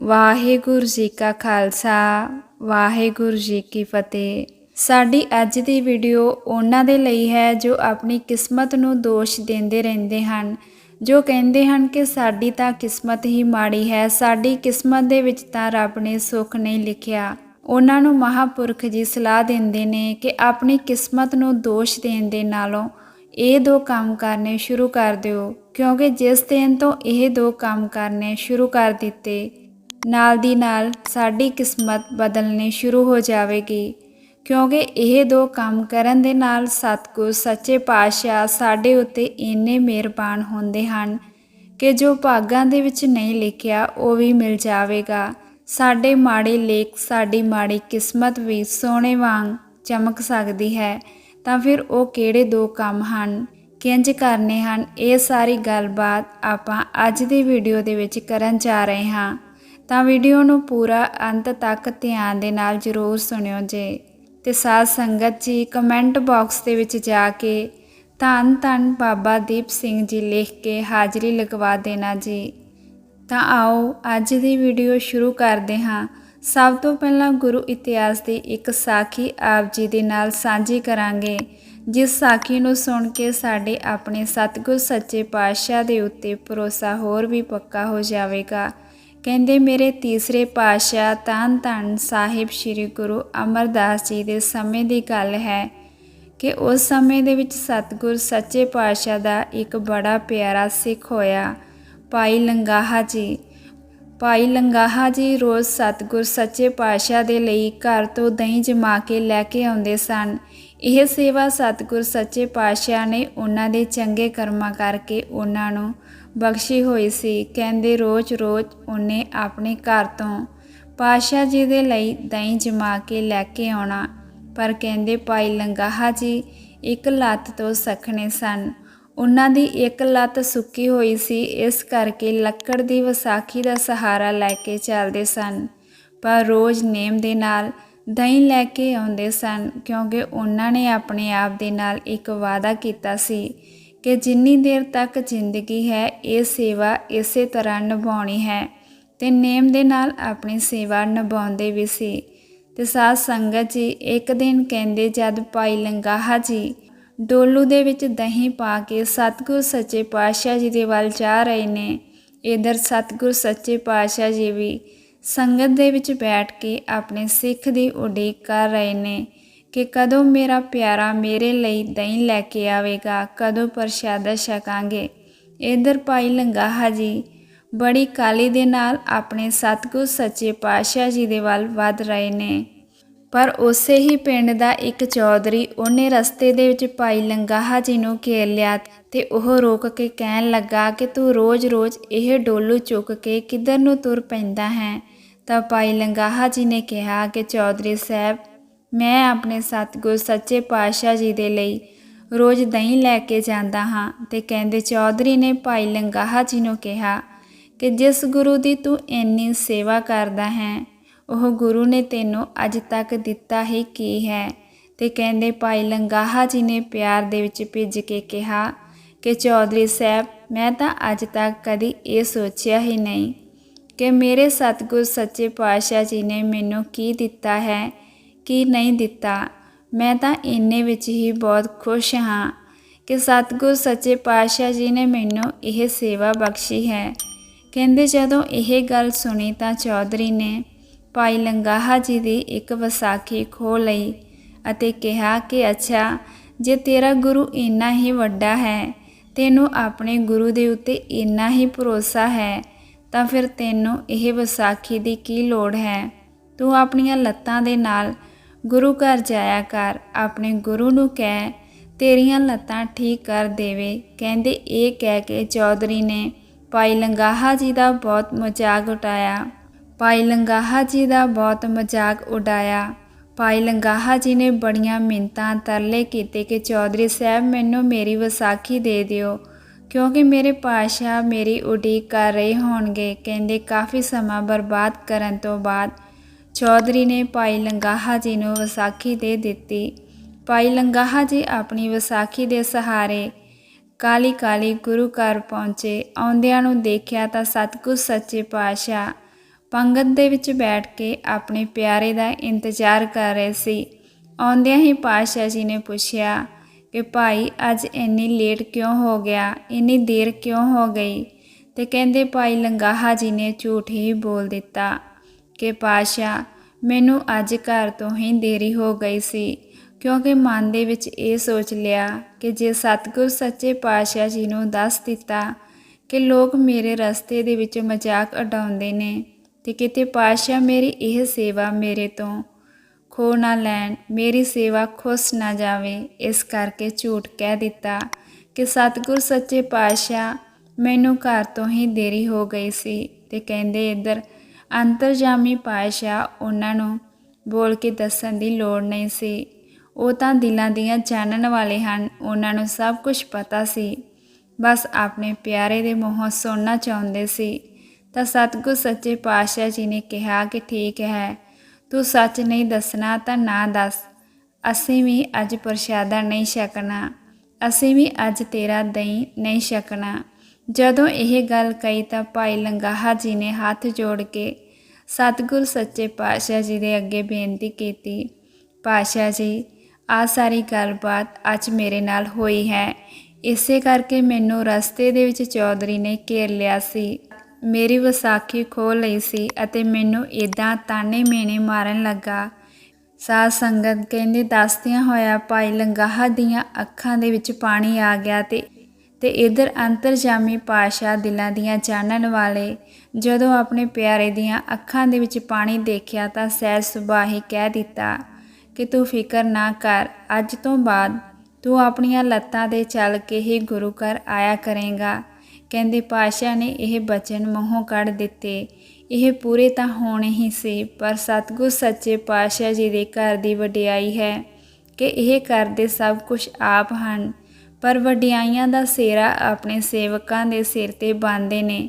ਵਾਹਿਗੁਰੂ ਜੀ ਕਾ ਖਾਲਸਾ, ਵਾਹਿਗੁਰੂ ਜੀ ਕੀ ਫਤਿਹ। ਸਾਡੀ ਅੱਜ ਦੀ ਵੀਡੀਓ ਉਹਨਾਂ ਦੇ ਲਈ ਹੈ ਜੋ ਆਪਣੀ ਕਿਸਮਤ ਨੂੰ ਦੋਸ਼ ਦਿੰਦੇ ਰਹਿੰਦੇ ਹਨ, ਜੋ ਕਹਿੰਦੇ ਹਨ ਕਿ ਸਾਡੀ ਤਾਂ ਕਿਸਮਤ ਹੀ ਮਾੜੀ ਹੈ, ਸਾਡੀ ਕਿਸਮਤ ਦੇ ਵਿੱਚ ਤਾਂ ਰੱਬ ਨੇ ਸੁੱਖ ਨਹੀਂ ਲਿਖਿਆ। ਉਹਨਾਂ ਨੂੰ ਮਹਾਪੁਰਖ ਜੀ ਸਲਾਹ ਦਿੰਦੇ ਨੇ ਕਿ ਆਪਣੀ ਕਿਸਮਤ ਨੂੰ ਦੋਸ਼ ਦੇਣ ਦੇ ਨਾਲੋਂ ਇਹ ਦੋ ਕੰਮ ਕਰਨੇ ਸ਼ੁਰੂ ਕਰ ਦਿਓ, ਕਿਉਂਕਿ ਜਿਸ ਦਿਨ ਤੋਂ ਇਹ ਦੋ ਕੰਮ ਕਰਨੇ ਸ਼ੁਰੂ ਕਰ ਦਿੱਤੇ ਨਾਲ ਦੀ ਨਾਲ ਸਾਡੀ ਕਿਸਮਤ ਬਦਲਣੀ ਸ਼ੁਰੂ ਹੋ ਜਾਵੇਗੀ। ਕਿਉਂਕਿ ਇਹ ਦੋ ਕੰਮ ਕਰਨ ਦੇ ਨਾਲ ਸਤਿਗੁਰ, ਸੱਚੇ ਪਾਤਸ਼ਾਹ ਸਾਡੇ ਉੱਤੇ ਇੰਨੇ ਮਿਹਰਬਾਨ ਹੁੰਦੇ ਹਨ ਕਿ ਜੋ ਭਾਗਾਂ ਦੇ ਵਿੱਚ ਨਹੀਂ ਲਿਖਿਆ, ਉਹ ਵੀ ਮਿਲ ਜਾਵੇਗਾ। ਸਾਡੇ ਮਾੜੇ ਲੇਖ, ਸਾਡੀ ਮਾੜੀ ਕਿਸਮਤ ਵੀ ਸੋਨੇ ਵਾਂਗ ਚਮਕ ਸਕਦੀ ਹੈ। ਤਾਂ ਫਿਰ ਉਹ ਕਿਹੜੇ ਦੋ ਕੰਮ ਹਨ? ਕਿੰਜ ਕਰਨੇ ਹਨ? ਇਹ ਸਾਰੀ ਗੱਲਬਾਤ ਆਪਾਂ ਅੱਜ ਦੀ ਵੀਡੀਓ ਦੇ ਵਿੱਚ ਕਰਨ ਜਾ ਰਹੇ ਹਾਂ। ਤਾਂ ਵੀਡੀਓ ਨੂੰ ਪੂਰਾ ਅੰਤ ਤੱਕ ਧਿਆਨ ਦੇ ਨਾਲ ਜ਼ਰੂਰ ਸੁਣਿਓ ਜੇ। ਤੇ ਸਾਧ ਸੰਗਤ ਜੀ ਕਮੈਂਟ ਬਾਕਸ ਦੇ ਵਿੱਚ ਜਾ ਕੇ ਧੰਨ ਧੰਨ ਬਾਬਾ ਦੀਪ ਸਿੰਘ ਜੀ ਲਿਖ ਕੇ ਹਾਜ਼ਰੀ ਲਗਵਾ ਦੇਣਾ ਜੀ। ਤਾਂ ਆਓ ਅੱਜ ਦੀ ਵੀਡੀਓ ਸ਼ੁਰੂ ਕਰਦੇ ਹਾਂ। ਸਭ ਤੋਂ ਪਹਿਲਾਂ ਗੁਰੂ ਇਤਿਹਾਸ ਦੀ ਇੱਕ ਸਾਖੀ ਆਪ ਜੀ ਦੇ ਨਾਲ ਸਾਂਝੀ ਕਰਾਂਗੇ, ਜਿਸ ਸਾਖੀ ਨੂੰ ਸੁਣ ਕੇ ਸਾਡੇ ਆਪਣੇ ਸਤਿਗੁਰ ਸੱਚੇ ਪਾਤਸ਼ਾਹ ਦੇ ਉੱਤੇ ਭਰੋਸਾ ਹੋਰ ਵੀ ਪੱਕਾ ਹੋ ਜਾਵੇਗਾ। ਕਹਿੰਦੇ, ਮੇਰੇ ਤੀਸਰੇ ਪਾਤਸ਼ਾਹ ਤਨ ਤਨ ਸਾਹਿਬ ਸ੍ਰੀ ਗੁਰੂ ਅਮਰਦਾਸ ਜੀ ਦੇ ਸਮੇਂ ਦੀ ਗੱਲ ਹੈ ਕਿ ਉਸ ਸਮੇਂ ਦੇ ਵਿੱਚ ਸਤਿਗੁਰ ਸੱਚੇ ਪਾਤਸ਼ਾਹ ਦਾ ਇੱਕ ਬੜਾ ਪਿਆਰਾ ਸਿੱਖ ਹੋਇਆ, ਭਾਈ ਲੰਗਾਹਾ ਜੀ। ਭਾਈ ਲੰਗਾਹਾ ਜੀ ਰੋਜ਼ ਸਤਿਗੁਰ ਸੱਚੇ ਪਾਤਸ਼ਾਹ ਦੇ ਲਈ ਘਰ ਤੋਂ ਦਹੀਂ ਜਮਾ ਕੇ ਲੈ ਕੇ ਆਉਂਦੇ ਸਨ। ਇਹ ਸੇਵਾ ਸਤਿਗੁਰ ਸੱਚੇ ਪਾਤਸ਼ਾਹ ਨੇ ਉਹਨਾਂ ਦੇ ਚੰਗੇ ਕਰਮਾਂ ਕਰਕੇ ਉਹਨਾਂ ਨੂੰ ਬਖਸ਼ੀ ਹੋਈ ਸੀ। ਕਹਿੰਦੇ ਰੋਜ਼-ਰੋਜ਼ ਉਹਨੇ ਆਪਣੇ ਘਰ ਤੋਂ ਪਾਤਸ਼ਾਹ ਜੀ ਦੇ ਲਈ ਦਹੀਂ ਜਮਾ ਕੇ ਲੈ ਕੇ ਆਉਣਾ। ਪਰ ਕਹਿੰਦੇ, ਭਾਈ ਲੰਗਾਹਾ ਜੀ, ਇੱਕ ਲੱਤ ਤੋਂ ਸਖਣੇ ਸਨ। ਉਹਨਾਂ ਦੀ ਇੱਕ ਲੱਤ ਸੁੱਕੀ ਹੋਈ ਸੀ। ਇਸ ਕਰਕੇ ਲੱਕੜ ਦੀ ਵਿਸਾਖੀ ਦਾ ਸਹਾਰਾ ਲੈ ਕੇ ਚੱਲਦੇ ਸਨ। ਪਰ ਰੋਜ਼ ਨੇਮ ਦੇ ਨਾਲ ਦਹੀਂ ਲੈ ਕੇ ਆਉਂਦੇ ਸਨ, ਕਿਉਂਕਿ ਉਹਨਾਂ ਨੇ ਆਪਣੇ ਆਪ ਦੇ ਨਾਲ ਇੱਕ ਵਾਅਦਾ ਕੀਤਾ ਸੀ। ਕਿ ਜਿੰਨੀ ਦੇਰ ਤੱਕ ਜ਼ਿੰਦਗੀ ਹੈ, ਇਹ ਸੇਵਾ ਇਸੇ ਤਰ੍ਹਾਂ ਨਿਭਾਉਣੀ ਹੈ। ਤੇ ਨੇਮ ਦੇ ਨਾਲ ਆਪਣੀ ਸੇਵਾ ਨਿਭਾਉਂਦੇ ਵੀ ਸੀ। ਤੇ ਸਾਧ ਸੰਗਤ ਜੀ, ਇੱਕ ਦਿਨ ਕਹਿੰਦੇ, ਜਦ ਭਾਈ ਲੰਗਾਹਾ ਜੀ ਡੋਲੂ ਦੇ ਵਿੱਚ ਦਹੀਂ ਪਾ ਕੇ ਸਤਿਗੁਰ ਸੱਚੇ ਪਾਤਸ਼ਾਹ ਜੀ ਦੇ ਵੱਲ ਜਾ ਰਹੇ ਨੇ, ਇਧਰ ਸਤਿਗੁਰ ਸੱਚੇ ਪਾਤਸ਼ਾਹ ਜੀ ਵੀ ਸੰਗਤ ਦੇ ਵਿੱਚ ਬੈਠ ਕੇ ਆਪਣੇ ਸਿੱਖ ਦੀ ਉਡੀਕ ਕਰ ਰਹੇ ਨੇ। ਕਿ ਕਦੋਂ ਮੇਰਾ ਪਿਆਰਾ ਮੇਰੇ ਲਈ ਦਹੀਂ ਲੈ ਕੇ ਆਵੇਗਾ, ਕਦੋਂ ਪ੍ਰਸ਼ਾਦਾ ਛਕਾਂਗੇ। ਇਧਰ ਭਾਈ ਲੰਗਾਹਾ ਜੀ ਬੜੀ ਕਾਲੀ ਦੇ ਨਾਲ ਆਪਣੇ ਸਤਿਗੁਰ ਸੱਚੇ ਪਾਤਸ਼ਾਹ ਜੀ ਦੇ ਵੱਲ ਵੱਧ ਰਹੇ ਨੇ। ਪਰ ਉਸੇ ਹੀ ਪਿੰਡ ਦਾ ਇੱਕ ਚੌਧਰੀ, ਉਹਨੇ ਰਸਤੇ ਦੇ ਵਿੱਚ ਭਾਈ ਲੰਗਾਹਾ ਜੀ ਨੂੰ ਘੇਰ ਲਿਆ ਤੇ ਉਹ ਰੋਕ ਕੇ ਕਹਿਣ ਲੱਗਾ ਕਿ ਤੂੰ ਰੋਜ਼-ਰੋਜ਼ ਇਹ ਡੋਲੂ ਚੁੱਕ ਕੇ ਕਿੱਧਰ ਨੂੰ ਤੁਰ ਪੈਂਦਾ ਹੈ? ਤਾਂ ਭਾਈ ਲੰਗਾਹਾ ਜੀ ਨੇ ਕਿਹਾ ਕਿ ਚੌਧਰੀ ਸਾਹਿਬ ਮੈਂ ਆਪਣੇ ਸਤਿਗੁਰ ਸੱਚੇ ਪਾਤਸ਼ਾਹ ਜੀ ਦੇ ਲਈ ਰੋਜ਼ ਦਹੀਂ ਲੈ ਕੇ ਜਾਂਦਾ ਹਾਂ ਤੇ ਕਹਿੰਦੇ ਚੌਧਰੀ ਨੇ ਭਾਈ ਲੰਗਾਹਾ ਜੀ ਨੂੰ ਕਿਹਾ ਕਿ ਜਿਸ ਗੁਰੂ ਦੀ ਤੂੰ ਇੰਨੀ ਸੇਵਾ ਕਰਦਾ ਹੈ, ਉਹ ਗੁਰੂ ਨੇ ਤੈਨੂੰ ਅੱਜ ਤੱਕ ਦਿੱਤਾ ਹੀ ਕੀ ਹੈ? ਤੇ ਕਹਿੰਦੇ ਭਾਈ ਲੰਗਾਹਾ ਜੀ ਨੇ ਪਿਆਰ ਦੇ ਵਿੱਚ ਭਿੱਜ ਕੇ ਕਿਹਾ ਕਿ ਚੌਧਰੀ ਸਾਹਿਬ, ਮੈਂ ਤਾਂ ਅੱਜ ਤੱਕ ਕਦੀ ਇਹ ਸੋਚਿਆ ਹੀ ਨਹੀਂ ਕਿ ਮੇਰੇ ਸਤਿਗੁਰ ਸੱਚੇ ਪਾਤਸ਼ਾਹ ਜੀ ਨੇ ਮੈਨੂੰ ਕੀ ਦਿੱਤਾ ਹੈ ਕੀ ਨਹੀਂ ਦਿੱਤਾ। ਮੈਂ ਤਾਂ ਇੰਨੇ ਵਿੱਚ ਹੀ ਬਹੁਤ ਖੁਸ਼ ਹਾਂ ਕਿ ਸਤਿਗੁਰ ਸੱਚੇ ਪਾਤਸ਼ਾਹ ਜੀ ਨੇ ਮੈਨੂੰ ਇਹ ਸੇਵਾ ਬਖਸ਼ੀ ਹੈ। ਕਹਿੰਦੇ ਜਦੋਂ ਇਹ ਗੱਲ ਸੁਣੀ ਤਾਂ ਚੌਧਰੀ ਨੇ ਭਾਈ ਲੰਗਾਹਾ ਜੀ ਦੀ ਇੱਕ ਵਿਸਾਖੀ ਖੋ ਲਈ ਅਤੇ ਕਿਹਾ ਕਿ, ਅੱਛਾ, ਜੇ ਤੇਰਾ ਗੁਰੂ ਇੰਨਾ ਹੀ ਵੱਡਾ ਹੈ, ਤੈਨੂੰ ਆਪਣੇ ਗੁਰੂ ਦੇ ਉੱਤੇ ਇੰਨਾ ਹੀ ਭਰੋਸਾ ਹੈ, ਤਾਂ ਫਿਰ ਤੈਨੂੰ ਇਹ ਵਿਸਾਖੀ ਦੀ ਕੀ ਲੋੜ ਹੈ? ਤੂੰ ਆਪਣੀਆਂ ਲੱਤਾਂ ਦੇ ਨਾਲ ਗੁਰੂ ਘਰ ਜਾਇਆ ਕਰ, ਆਪਣੇ ਗੁਰੂ ਨੂੰ ਕਹਿ, ਤੇਰੀਆਂ ਲੱਤਾਂ ਠੀਕ ਕਰ ਦੇਵੇ। ਕਹਿੰਦੇ ਇਹ ਕਹਿ ਕੇ ਚੌਧਰੀ ਨੇ ਭਾਈ ਲੰਗਾਹਾ ਜੀ ਦਾ ਬਹੁਤ ਮਜ਼ਾਕ ਉਡਾਇਆ। ਭਾਈ ਲੰਗਾਹਾ ਜੀ ਦਾ ਬਹੁਤ ਮਜ਼ਾਕ ਉਡਾਇਆ। ਭਾਈ ਲੰਗਾਹਾ ਜੀ ਨੇ ਬੜੀਆਂ ਮਿੰਤਾਂ ਤਰਲੇ ਕੀਤੇ ਕਿ ਚੌਧਰੀ ਸਾਹਿਬ, ਮੈਨੂੰ ਮੇਰੀ ਵਿਸਾਖੀ ਦੇ ਦਿਓ, ਕਿਉਂਕਿ ਮੇਰੇ ਪਾਸ਼ਾ ਮੇਰੀ ਉਡੀਕ ਕਰ ਰਹੇ ਹੋਣਗੇ। ਕਹਿੰਦੇ ਕਾਫੀ ਸਮਾਂ ਬਰਬਾਦ ਕਰਨ ਤੋਂ ਬਾਅਦ ਚੌਧਰੀ ਨੇ ਭਾਈ ਲੰਗਾਹਾ ਜੀ ਨੂੰ ਵਿਸਾਖੀ ਦੇ ਦਿੱਤੀ। ਭਾਈ ਲੰਗਾਹਾ ਜੀ ਆਪਣੀ ਵਿਸਾਖੀ ਦੇ ਸਹਾਰੇ ਕਾਲੀ ਕਾਲੀ ਗੁਰੂ ਘਰ ਪਹੁੰਚੇ। ਆਉਂਦਿਆਂ ਨੂੰ ਦੇਖਿਆ ਤਾਂ ਸਤਿਗੁਰ ਸੱਚੇ ਪਾਤਸ਼ਾਹ ਪੰਗਤ ਦੇ ਵਿੱਚ ਬੈਠ ਕੇ ਆਪਣੇ ਪਿਆਰੇ ਦਾ ਇੰਤਜ਼ਾਰ ਕਰ ਰਹੇ ਸੀ। ਆਉਂਦਿਆਂ ਹੀ ਪਾਤਸ਼ਾਹ ਜੀ ਨੇ ਪੁੱਛਿਆ ਕਿ ਭਾਈ, ਅੱਜ ਇੰਨੀ ਲੇਟ ਕਿਉਂ ਹੋ ਗਿਆ? ਇੰਨੀ ਦੇਰ ਕਿਉਂ ਹੋ ਗਈ? ਤੇ ਕਹਿੰਦੇ ਭਾਈ ਲੰਗਾਹਾ ਜੀ ਨੇ ਝੂਠ ਹੀ ਬੋਲ ਦਿੱਤਾ। ਕਿ ਪਾਤਸ਼ਾਹ, ਮੈਨੂੰ ਅੱਜ ਘਰ ਤੋਂ ਹੀ ਦੇਰੀ ਹੋ ਗਈ ਸੀ, ਕਿਉਂਕਿ ਮਨ ਦੇ ਵਿੱਚ ਇਹ ਸੋਚ ਲਿਆ ਕਿ ਜੇ ਸਤਿਗੁਰ ਸੱਚੇ ਪਾਤਸ਼ਾਹ ਜੀ ਨੂੰ ਦੱਸ ਦਿੱਤਾ ਕਿ ਲੋਕ ਮੇਰੇ ਰਸਤੇ ਦੇ ਵਿੱਚ ਮਜ਼ਾਕ ਉਡਾਉਂਦੇ ਨੇ ਤੇ ਕਿਤੇ ਪਾਤਸ਼ਾਹ ਮੇਰੀ ਇਹ ਸੇਵਾ ਮੇਰੇ ਤੋਂ ਖੋ ਨਾ ਲੈਣ, ਮੇਰੀ ਸੇਵਾ ਖੁਸ਼ ਨਾ ਜਾਵੇ, ਇਸ ਕਰਕੇ ਝੂਠ ਕਹਿ ਦਿੱਤਾ ਕਿ ਸਤਿਗੁਰ ਸੱਚੇ ਪਾਤਸ਼ਾਹ ਮੈਨੂੰ ਘਰ ਤੋਂ ਹੀ ਦੇਰੀ ਹੋ ਗਈ ਸੀ ਤੇ ਕਹਿੰਦੇ ਇੱਧਰ ਅੰਤਰਜਾਮੀ ਪਾਤਸ਼ਾਹ ਉਹਨਾਂ ਨੂੰ ਬੋਲ ਕੇ ਦੱਸਣ ਦੀ ਲੋੜ ਨਹੀਂ ਸੀ। ਉਹ ਤਾਂ ਦਿਲਾਂ ਦੀਆਂ ਜਾਣਨ ਵਾਲੇ ਹਨ, ਉਹਨਾਂ ਨੂੰ ਸਭ ਕੁਝ ਪਤਾ ਸੀ। ਬਸ ਆਪਣੇ ਪਿਆਰੇ ਦੇ ਮੂੰਹੋਂ ਸੁਣਨਾ ਚਾਹੁੰਦੇ ਸੀ। ਤਾਂ ਸਤਿਗੁਰ ਸੱਚੇ ਪਾਤਸ਼ਾਹ ਜੀ ਨੇ ਕਿਹਾ ਕਿ ਠੀਕ ਹੈ, ਤੂੰ ਸੱਚ ਨਹੀਂ ਦੱਸਣਾ ਤਾਂ ਨਾ ਦੱਸ। ਅਸੀਂ ਵੀ ਅੱਜ ਪ੍ਰਸ਼ਾਦਾ ਨਹੀਂ ਛਕਣਾ, ਅਸੀਂ ਵੀ ਅੱਜ ਤੇਰਾ ਦਹੀਂ ਨਹੀਂ ਛਕਣਾ। ਜਦੋਂ ਇਹ ਗੱਲ ਕਹੀ ਤਾਂ ਭਾਈ ਲੰਗਾਹਾ ਜੀ ਨੇ ਹੱਥ ਜੋੜ ਕੇ ਸਤਿਗੁਰ ਸੱਚੇ ਪਾਤਸ਼ਾਹ ਜੀ ਦੇ ਅੱਗੇ ਬੇਨਤੀ ਕੀਤੀ, ਪਾਤਸ਼ਾਹ ਜੀ, ਆ ਸਾਰੀ ਗੱਲਬਾਤ ਅੱਜ ਮੇਰੇ ਨਾਲ ਹੋਈ ਹੈ। ਇਸੇ ਕਰਕੇ ਮੈਨੂੰ ਰਸਤੇ ਦੇ ਵਿੱਚ ਚੌਧਰੀ ਨੇ ਘੇਰ ਲਿਆ ਸੀ। ਮੇਰੀ ਵਿਸਾਖੀ ਖੋਹ ਲਈ ਸੀ ਅਤੇ ਮੈਨੂੰ ਇਦਾਂ ਤਾਨੇ ਮੇਨੇ ਮਾਰਨ ਲੱਗਾ। ਸਾਧ ਸੰਗਤ ਕਹਿੰਦੇ, ਦੱਸਦਿਆਂ ਹੋਇਆ ਭਾਈ ਲੰਗਾਹਾ ਦੀਆਂ ਅੱਖਾਂ ਦੇ ਵਿੱਚ ਪਾਣੀ ਆ ਗਿਆ ਤੇ ਤੇ ਇਧਰ ਅੰਤਰਜਾਮੀ ਪਾਸ਼ਾ ਦਿਲਾਂ ਦੀਆਂ ਜਾਣਨ ਵਾਲੇ ਜਦੋਂ ਆਪਣੇ ਪਿਆਰੇ ਦੀਆਂ ਅੱਖਾਂ ਦੇ ਵਿੱਚ ਪਾਣੀ ਦੇਖਿਆ ਤਾਂ ਸਹਿਜ ਸੁਭਾਅ ਹੀ ਕਹਿ ਦਿੱਤਾ ਕਿ ਤੂੰ ਫਿਕਰ ਨਾ ਕਰ, ਅੱਜ ਤੋਂ ਬਾਅਦ ਤੂੰ ਆਪਣੀਆਂ ਲੱਤਾਂ ਤੇ ਚੱਲ ਕੇ ਹੀ ਗੁਰੂ ਘਰ ਆਇਆ ਕਰੇਗਾ। ਕਹਿੰਦੇ ਪਾਸ਼ਾ ਨੇ ਇਹ ਬਚਨ ਮੂੰਹੋਂ ਕੱਢ ਦਿੱਤੇ। ਇਹ ਪੂਰੇ ਤਾਂ ਹੋਣੇ ਹੀ ਸੀ, ਪਰ ਸਤਿਗੁਰ ਸੱਚੇ ਪਾਤਸ਼ਾਹ ਜੀ ਦੇ ਘਰ ਦੀ ਵਡਿਆਈ ਹੈ ਕਿ ਇਹ ਕਰਦੇ ਸਭ ਕੁਝ ਆਪ ਹਨ। ਪਰ ਵਡਿਆਈਆਂ ਦਾ ਸੇਰਾ ਆਪਣੇ ਸੇਵਕਾਂ ਦੇ ਸਿਰ ਤੇ ਬੰਨਦੇ ਨੇ।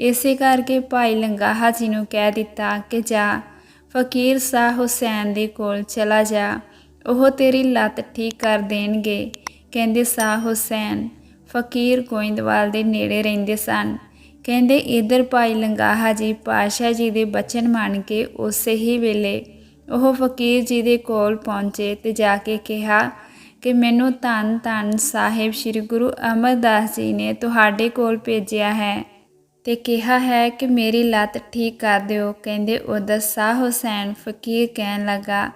ਇਸੇ ਕਰਕੇ ਭਾਈ ਲੰਗਾਹਾ ਜੀ ਨੂੰ ਕਹਿ ਦਿੱਤਾ ਕਿ ਜਾ, ਫਕੀਰ ਸਾਹ ਹੁਸੈਨ ਦੇ ਕੋਲ ਚਲਾ ਜਾ। ਉਹ ਤੇਰੀ ਲੱਤ ਠੀਕ ਕਰ ਦੇਣਗੇ, ਕਹਿੰਦੇ ਸਾਹ ਹੁਸੈਨ। ਫਕੀਰ ਗੋਇੰਦਵਾਲ ਦੇ ਨੇੜੇ ਰਹਿੰਦੇ ਸਨ। ਕਹਿੰਦੇ ਇਧਰ ਭਾਈ ਲੰਗਾਹਾ ਜੀ ਪਾਸ਼ਾ ਜੀ ਦੇ ਬਚਨ ਮੰਨ ਕੇ ਉਸੇ ਹੀ ਵੇਲੇ ਉਹ ਫਕੀਰ ਜੀ ਦੇ ਕੋਲ ਪਹੁੰਚੇ ਤੇ ਜਾ ਕੇ ਕਿਹਾ ਕਿ ਮੈਨੂੰ ਧੰਨ ਧੰਨ ਸਾਹਿਬ ਸ੍ਰੀ ਗੁਰੂ ਅਮਰਦਾਸ ਜੀ ਨੇ ਤੁਹਾਡੇ ਕੋਲ ਭੇਜਿਆ ਹੈ ਤੇ ਕਿਹਾ ਹੈ ਕਿ ਮੇਰੀ ਲੱਤ ਠੀਕ ਕਰ ਦਿਓ। ਕਹਿੰਦੇ ਉਧਰ ਸਾਹ ਹੁਸੈਨ ਫਕੀਰ ਕਹਿਣ ਲੱਗਾ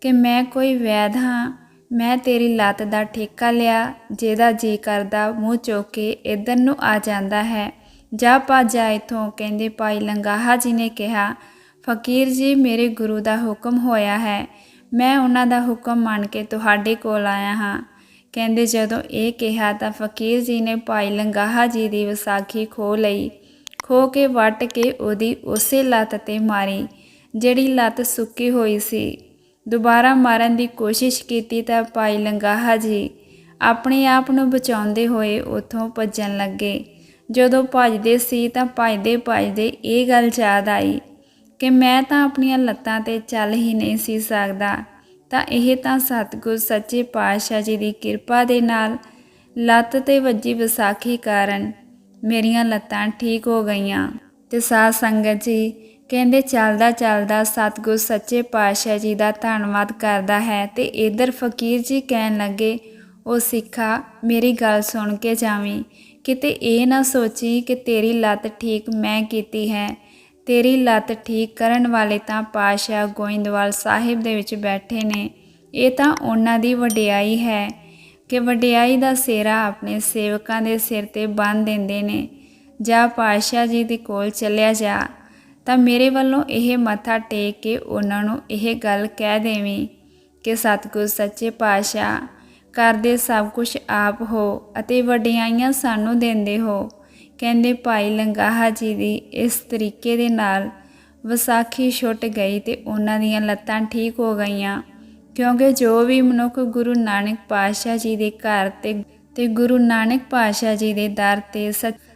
ਕਿ ਮੈਂ ਕੋਈ ਵੈਦ ਹਾਂ, ਮੈਂ ਤੇਰੀ ਲੱਤ ਦਾ ਠੇਕਾ ਲਿਆ, ਜਿਹਦਾ ਜੀ ਕਰਦਾ ਮੂੰਹ ਚੁੱਕ ਕੇ ਇਧਰ ਨੂੰ ਆ ਜਾਂਦਾ ਹੈ। ਜਾ ਭੱਜ ਜਾ ਇਥੋਂ, ਕਹਿੰਦੇ ਭਾਈ ਲੰਗਾਹਾ ਜੀ ਨੇ ਕਿਹਾ, ਫਕੀਰ ਜੀ, ਮੇਰੇ ਗੁਰੂ ਦਾ ਹੁਕਮ ਹੋਇਆ ਹੈ। ਮੈਂ ਉਹਨਾਂ ਦਾ ਹੁਕਮ ਮੰਨ ਕੇ ਤੁਹਾਡੇ ਕੋਲ ਆਇਆ ਹਾਂ। ਕਹਿੰਦੇ ਜਦੋਂ ਇਹ ਕਿਹਾ ਤਾਂ ਫਕੀਰ ਜੀ ਨੇ ਭਾਈ ਲੰਗਾਹਾ ਜੀ ਦੀ ਵਿਸਾਖੀ ਖੋ ਲਈ। ਖੋ ਕੇ ਵੱਟ ਕੇ ਉਹਦੀ ਉਸੇ ਲੱਤ ਤੇ ਮਾਰੀ, ਜਿਹੜੀ ਲੱਤ ਸੁੱਕੀ ਹੋਈ ਸੀ। ਦੁਬਾਰਾ ਮਾਰਨ ਦੀ ਕੋਸ਼ਿਸ਼ ਕੀਤੀ ਤਾਂ ਭਾਈ ਲੰਗਾਹਾ ਜੀ ਆਪਣੇ ਆਪ ਨੂੰ ਬਚਾਉਂਦੇ ਹੋਏ ਉੱਥੋਂ ਭੱਜਣ ਲੱਗੇ। ਜਦੋਂ ਭੱਜਦੇ ਸੀ ਤਾਂ ਭੱਜਦੇ ਭੱਜਦੇ ਇਹ ਗੱਲ ਯਾਦ ਆਈ ਕਿ ਮੈਂ ਤਾਂ ਆਪਣੀਆਂ ਲੱਤਾਂ ਤੇ ਚੱਲ ਹੀ ਨਹੀਂ ਸੀ ਸਕਦਾ, ਤਾਂ ਇਹ ਤਾਂ ਸਤਿਗੁਰ ਸੱਚੇ ਪਾਤਸ਼ਾਹ ਜੀ ਦੀ ਕਿਰਪਾ ਦੇ ਨਾਲ ਲੱਤ ਤੇ ਵੱਜੀ ਵਿਸਾਖੀ ਕਾਰਨ ਮੇਰੀਆਂ ਲੱਤਾਂ ਠੀਕ ਹੋ ਗਈਆਂ। ਤੇ ਸਾਧ ਸੰਗਤ ਜੀ ਕਹਿੰਦੇ, ਚੱਲਦਾ ਚੱਲਦਾ ਸਤਿਗੁਰ ਸੱਚੇ ਪਾਤਸ਼ਾਹ ਜੀ ਦਾ ਧੰਨਵਾਦ ਕਰਦਾ ਹੈ ਤੇ ਇਧਰ ਫਕੀਰ ਜੀ ਕਹਿਣ ਲੱਗੇ ਉਹ ਸਿੱਖਾ, ਮੇਰੀ ਗੱਲ ਸੁਣ ਕੇ ਜਾਵੀਂ। ਕਿਤੇ ਇਹ ਨਾ ਸੋਚੀ ਕਿ ਤੇਰੀ ਲੱਤ ਠੀਕ ਮੈਂ ਕੀਤੀ ਹੈ। ਤੇਰੀ ਲੱਤ ਠੀਕ ਕਰਨ ਵਾਲੇ ਤਾਂ ਪਾਸ਼ਾ ਗੋਇੰਦਵਾਲ ਸਾਹਿਬ ਦੇ ਵਿੱਚ ਬੈਠੇ ਨੇ। ਇਹ ਤਾਂ ਉਹਨਾਂ ਦੀ ਵਡਿਆਈ ਹੈ ਕਿ ਵਡਿਆਈ ਦਾ ਸੇਰਾ ਆਪਣੇ ਸੇਵਕਾਂ ਦੇ ਸਿਰ ਤੇ ਬੰਨ ਦਿੰਦੇ ਨੇ। ਜਾ ਪਾਸ਼ਾ ਜੀ ਦੇ ਕੋਲ ਚੱਲਿਆ ਜਾ, ਤਾਂ ਮੇਰੇ ਵੱਲੋਂ ਇਹ ਮੱਥਾ ਟੇਕ ਕੇ ਉਹਨਾਂ ਨੂੰ ਇਹ ਗੱਲ ਕਹਿ ਦੇਵੀਂ ਕਿ ਸਤਿਗੁਰ ਸੱਚੇ ਪਾਤਸ਼ਾਹ ਕਰਦੇ ਸਭ ਕੁਝ ਆਪ ਹੋ ਅਤੇ ਵਡਿਆਈਆਂ ਸਾਨੂੰ ਦਿੰਦੇ ਹੋ। ਕਹਿੰਦੇ ਭਾਈ ਲੰਗਾਹਾ ਜੀ ਦੀ ਇਸ ਤਰੀਕੇ ਦੇ ਨਾਲ ਵਿਸਾਖੀ ਛੁੱਟ ਗਈ ਤੇ ਉਹਨਾਂ ਦੀਆਂ ਲੱਤਾਂ ਠੀਕ ਹੋ ਗਈਆਂ। ਕਿਉਂਕਿ ਜੋ ਵੀ ਮਨੁੱਖ ਗੁਰੂ ਨਾਨਕ ਪਾਤਸ਼ਾਹ ਜੀ ਦੇ ਘਰ ਤੇ ਤੇ ਗੁਰੂ ਨਾਨਕ ਪਾਤਸ਼ਾਹ ਜੀ ਦੇ ਦਰ ਤੇ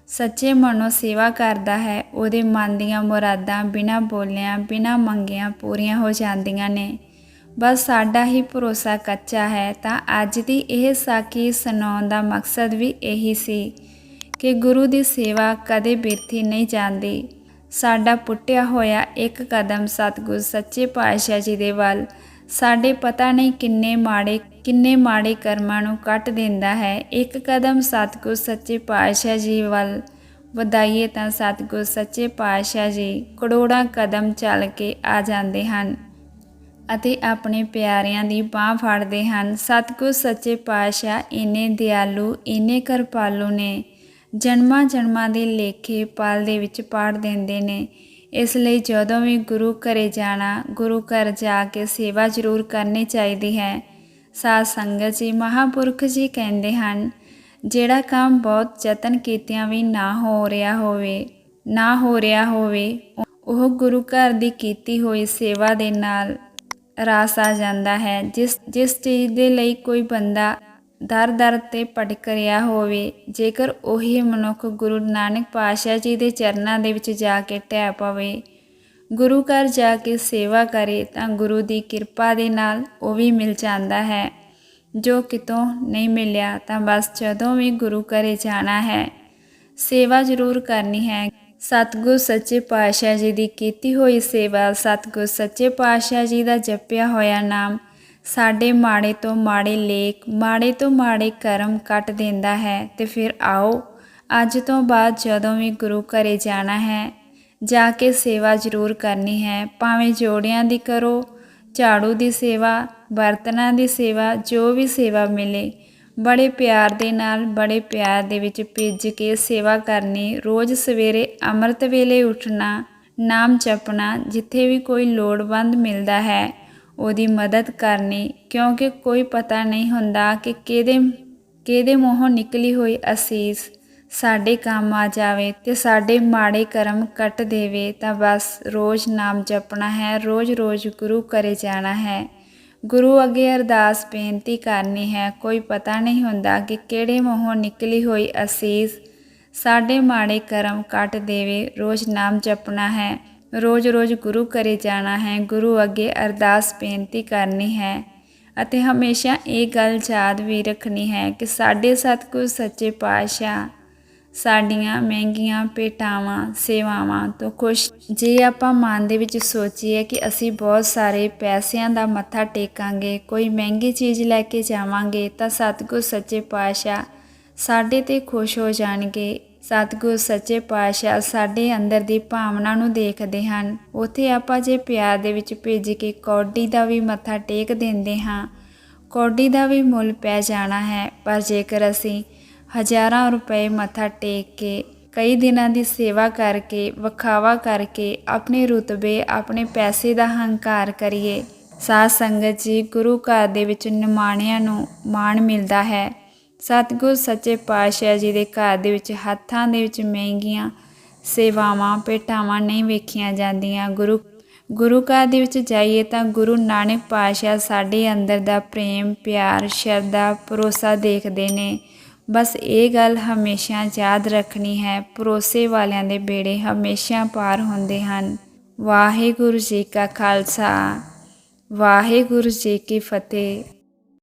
ਸੱਚੇ ਮਨੋਂ ਸੇਵਾ ਕਰਦਾ ਹੈ, ਉਹਦੇ ਮਨ ਦੀਆਂ ਮੁਰਾਦਾਂ ਬਿਨਾਂ ਬੋਲਿਆਂ, ਬਿਨਾਂ ਮੰਗਿਆਂ ਪੂਰੀਆਂ ਹੋ ਜਾਂਦੀਆਂ ਨੇ। ਬਸ ਸਾਡਾ ਹੀ ਭਰੋਸਾ ਕੱਚਾ ਹੈ, ਤਾਂ ਅੱਜ ਦੀ ਇਹ ਸਾਖੀ ਸੁਣਾਉਣ ਦਾ ਮਕਸਦ ਵੀ ਇਹੀ ਸੀ। ਕਿ ਗੁਰੂ ਦੀ ਸੇਵਾ ਕਦੇ ਬਿਰਥੀ ਨਹੀਂ ਜਾਂਦੀ। ਸਾਡਾ ਪੁੱਟਿਆ ਹੋਇਆ ਇੱਕ ਕਦਮ ਸਤਿਗੁਰ ਸੱਚੇ ਪਾਤਸ਼ਾਹ ਜੀ ਦੇ ਵੱਲ। ਸਾਡੇ ਪਤਾ ਨਹੀਂ ਕਿੰਨੇ ਮਾੜੇ ਕਿੰਨੇ ਮਾੜੇ ਕਰਮਾਂ ਨੂੰ ਕੱਟ ਦਿੰਦਾ ਹੈ। ਇੱਕ ਕਦਮ ਸਤਿਗੁਰ ਸੱਚੇ ਪਾਤਸ਼ਾਹ ਜੀ ਵੱਲ ਵਧਾਈਏ ਤਾਂ ਸਤਿਗੁਰ ਸੱਚੇ ਪਾਤਸ਼ਾਹ ਜੀ ਕਰੋੜਾਂ ਕਦਮ ਚੱਲ ਕੇ ਆ ਜਾਂਦੇ ਹਨ ਅਤੇ ਆਪਣੇ ਪਿਆਰਿਆਂ ਦੀ ਬਾਹ ਫੜਦੇ ਹਨ। ਸਤਿਗੁਰ ਸੱਚੇ ਪਾਤਸ਼ਾਹ ਇੰਨੇ ਦਿਆਲੂ, ਇੰਨੇ ਕਿਰਪਾਲੂ ਨੇ। ਜਨਮਾਂ ਜਨਮਾਂ ਦੇ ਲੇਖੇ ਪਲ ਦੇ ਵਿੱਚ ਪਾੜ ਦਿੰਦੇ ਨੇ। ਇਸ ਲਈ ਜਦੋਂ ਵੀ ਗੁਰੂ ਘਰੇ ਜਾਣਾ, ਗੁਰੂ ਘਰ ਜਾ ਕੇ ਸੇਵਾ ਜ਼ਰੂਰ ਕਰਨੀ ਚਾਹੀਦੀ ਹੈ। ਸਾਧ ਸੰਗਤ ਜੀ, ਮਹਾਪੁਰਖ ਜੀ ਕਹਿੰਦੇ ਹਨ, ਜਿਹੜਾ ਕੰਮ ਬਹੁਤ ਯਤਨ ਕੀਤਿਆਂ ਵੀ ਨਾ ਹੋ ਰਿਹਾ ਹੋਵੇ, ਨਾ ਹੋ ਰਿਹਾ ਹੋਵੇ, ਉਹ ਗੁਰੂ ਘਰ ਦੀ ਕੀਤੀ ਹੋਈ ਸੇਵਾ ਦੇ ਨਾਲ ਰਾਸ ਆ ਜਾਂਦਾ ਹੈ। ਜਿਸ ਜਿਸ ਚੀਜ਼ ਦੇ ਲਈ ਕੋਈ ਬੰਦਾ ਦਰ ਦਰ ਤੇ ਭਟਕ ਰਿਹਾ ਹੋਵੇ, ਜੇਕਰ ਉਹੀ ਮਨੁੱਖ ਗੁਰੂ ਨਾਨਕ ਪਾਤਸ਼ਾਹ ਜੀ ਦੇ ਚਰਨਾਂ ਦੇ ਵਿੱਚ ਜਾ ਕੇ ਟਹਿ ਪਵੇ, ਗੁਰੂ ਘਰ ਜਾ ਕੇ ਸੇਵਾ ਕਰੇ, ਤਾਂ ਗੁਰੂ ਦੀ ਕਿਰਪਾ ਦੇ ਨਾਲ ਉਹ ਵੀ ਮਿਲ ਜਾਂਦਾ ਹੈ। ਜੋ ਕਿਤੋਂ ਨਹੀਂ ਮਿਲਿਆ, ਤਾਂ ਬਸ ਜਦੋਂ ਵੀ ਗੁਰੂ ਘਰੇ ਜਾਣਾ ਹੈ, ਸੇਵਾ ਜ਼ਰੂਰ ਕਰਨੀ ਹੈ। ਸਤਿਗੁਰ ਸੱਚੇ ਪਾਤਸ਼ਾਹ ਜੀ ਦੀ ਕੀਤੀ ਹੋਈ ਸੇਵਾ, ਸਤਿਗੁਰ ਸੱਚੇ ਪਾਤਸ਼ਾਹ ਜੀ ਦਾ ਜਪਿਆ ਹੋਇਆ ਨਾਮ ਸਾਡੇ ਮਾੜੇ ਤੋਂ ਮਾੜੇ ਲੇਖ, ਮਾੜੇ ਤੋਂ ਮਾੜੇ ਕਰਮ ਕੱਟ ਦਿੰਦਾ ਹੈ ਤੇ ਫਿਰ ਆਓ, ਅੱਜ ਤੋਂ ਬਾਅਦ ਜਦੋਂ ਵੀ ਗੁਰੂ ਘਰੇ ਜਾਣਾ ਹੈ, ਜਾ ਕੇ ਸੇਵਾ ਜ਼ਰੂਰ ਕਰਨੀ ਹੈ, ਭਾਵੇਂ ਜੋੜਿਆਂ ਦੀ ਕਰੋ, ਝਾੜੂ ਦੀ ਸੇਵਾ, ਬਰਤਨਾਂ ਦੀ ਸੇਵਾ, ਜੋ ਵੀ ਸੇਵਾ ਮਿਲੇ, ਬੜੇ ਪਿਆਰ ਦੇ ਨਾਲ, ਬੜੇ ਪਿਆਰ ਦੇ ਵਿੱਚ ਭਿੱਜ ਕੇ ਸੇਵਾ ਕਰਨੀ, ਰੋਜ਼ ਸਵੇਰੇ ਅੰਮ੍ਰਿਤ ਵੇਲੇ ਉੱਠਣਾ, ਨਾਮ ਜਪਣਾ, ਜਿੱਥੇ ਵੀ ਕੋਈ ਲੋੜਵੰਦ ਮਿਲਦਾ ਹੈ ਉਹਦੀ ਮਦਦ ਕਰਨੀ, ਕਿਉਂਕਿ ਕੋਈ ਪਤਾ ਨਹੀਂ ਹੁੰਦਾ ਕਿ ਕਿਹਦੇ ਕਿਹਦੇ ਮੂੰਹੋਂ ਨਿਕਲੀ ਹੋਈ ਅਸੀਸ ਸਾਡੇ ਕੰਮ ਆ ਜਾਵੇ ਤੇ ਸਾਡੇ ਮਾੜੇ ਕਰਮ ਕੱਟ ਦੇਵੇ, ਤਾਂ ਬਸ ਰੋਜ਼ ਨਾਮ ਜਪਣਾ ਹੈ ਰੋਜ਼-ਰੋਜ਼ ਗੁਰੂ ਘਰੇ ਜਾਣਾ ਹੈ। ਗੁਰੂ ਅੱਗੇ ਅਰਦਾਸ ਬੇਨਤੀ ਕਰਨੀ ਹੈ, ਕੋਈ ਪਤਾ ਨਹੀਂ ਹੁੰਦਾ ਕਿ ਕਿਹੜੇ ਮੂੰਹੋਂ ਨਿਕਲੀ ਹੋਈ ਅਸੀਸ ਸਾਡੇ ਮਾੜੇ ਕਰਮ ਕੱਟ ਦੇਵੇ, ਰੋਜ਼ ਨਾਮ ਜਪਣਾ ਹੈ। ਰੋਜ਼-ਰੋਜ਼ ਗੁਰੂ ਘਰੇ ਜਾਣਾ ਹੈ, ਗੁਰੂ ਅੱਗੇ ਅਰਦਾਸ ਬੇਨਤੀ ਕਰਨੀ ਹੈ ਅਤੇ ਹਮੇਸ਼ਾ ਇਹ ਗੱਲ ਯਾਦ ਵੀ ਰੱਖਣੀ ਹੈ ਕਿ ਸਾਡੇ ਸਤਿਗੁਰ ਸੱਚੇ ਪਾਤਸ਼ਾਹ ਸਾਡੀਆਂ ਮਹਿੰਗੀਆਂ ਭੇਟਾਵਾਂ, ਸੇਵਾਵਾਂ ਤੋਂ ਖੁਸ਼। ਜੇ ਆਪਾਂ ਮਨ ਦੇ ਵਿੱਚ ਸੋਚੀਏ ਕਿ ਅਸੀਂ ਬਹੁਤ ਸਾਰੇ ਪੈਸਿਆਂ ਦਾ ਮੱਥਾ ਟੇਕਾਂਗੇ, ਕੋਈ ਮਹਿੰਗੀ ਚੀਜ਼ ਲੈ ਕੇ ਜਾਵਾਂਗੇ ਤਾਂ ਸਤਿਗੁਰ ਸੱਚੇ ਪਾਤਸ਼ਾਹ ਸਾਡੇ ਤੇ ਖੁਸ਼ ਹੋ ਜਾਣਗੇ। ਸਤਿਗੁਰ ਸੱਚੇ ਪਾਤਸ਼ਾਹ ਸਾਡੇ ਅੰਦਰ ਦੀ ਭਾਵਨਾ ਨੂੰ ਦੇਖਦੇ ਹਨ। ਉਥੇ ਆਪਾਂ ਜੇ ਪਿਆਰ ਦੇ ਵਿੱਚ ਭਿੱਜ ਕੇ ਕੌਡੀ ਦਾ ਵੀ ਮੱਥਾ ਟੇਕ ਦਿੰਦੇ ਹਾਂ, ਕੌਡੀ ਦਾ ਵੀ ਮੁੱਲ ਪੈ ਜਾਣਾ ਹੈ। ਪਰ ਜੇਕਰ ਅਸੀਂ ਹਜ਼ਾਰਾਂ ਰੁਪਏ ਮੱਥਾ ਟੇਕ ਕੇ, ਕਈ ਦਿਨਾਂ ਦੀ ਸੇਵਾ ਕਰਕੇ, ਵਖਾਵਾ ਕਰਕੇ ਆਪਣੇ ਰੁਤਬੇ, ਆਪਣੇ ਪੈਸੇ ਦਾ ਹੰਕਾਰ ਕਰੀਏ, ਸਾਧ ਸੰਗਤ ਜੀ ਗੁਰੂ ਘਰ ਦੇ ਵਿੱਚ ਨਿਮਾਣਿਆਂ ਨੂੰ ਮਾਣ ਮਿਲਦਾ ਹੈ। ਸਤਿਗੁਰ ਸੱਚੇ ਪਾਤਸ਼ਾਹ ਜੀ ਦੇ ਘਰ ਦੇ ਵਿੱਚ, ਹੱਥਾਂ ਦੇ ਵਿੱਚ ਮਹਿੰਗੀਆਂ ਸੇਵਾਵਾਂ, ਭੇਟਾਵਾਂ ਨਹੀਂ ਵੇਖੀਆਂ ਜਾਂਦੀਆਂ। ਗੁਰੂ ਗੁਰੂ ਘਰ ਦੇ ਵਿੱਚ ਜਾਈਏ ਤਾਂ ਗੁਰੂ ਨਾਨਕ ਪਾਤਸ਼ਾਹ ਸਾਡੇ ਅੰਦਰ ਦਾ ਪ੍ਰੇਮ, ਪਿਆਰ, ਸ਼ਰਧਾ, ਭਰੋਸਾ ਦੇਖਦੇ ਨੇ। ਬਸ ਇਹ ਗੱਲ ਹਮੇਸ਼ਾ ਯਾਦ ਰੱਖਣੀ ਹੈ, ਭਰੋਸੇ ਵਾਲਿਆਂ ਦੇ ਬੇੜੇ ਹਮੇਸ਼ਾ ਪਾਰ ਹੁੰਦੇ ਹਨ। ਵਾਹਿਗੁਰੂ ਜੀ ਕਾ ਖਾਲਸਾ, ਵਾਹਿਗੁਰੂ ਜੀ ਕੀ ਫਤਿਹ।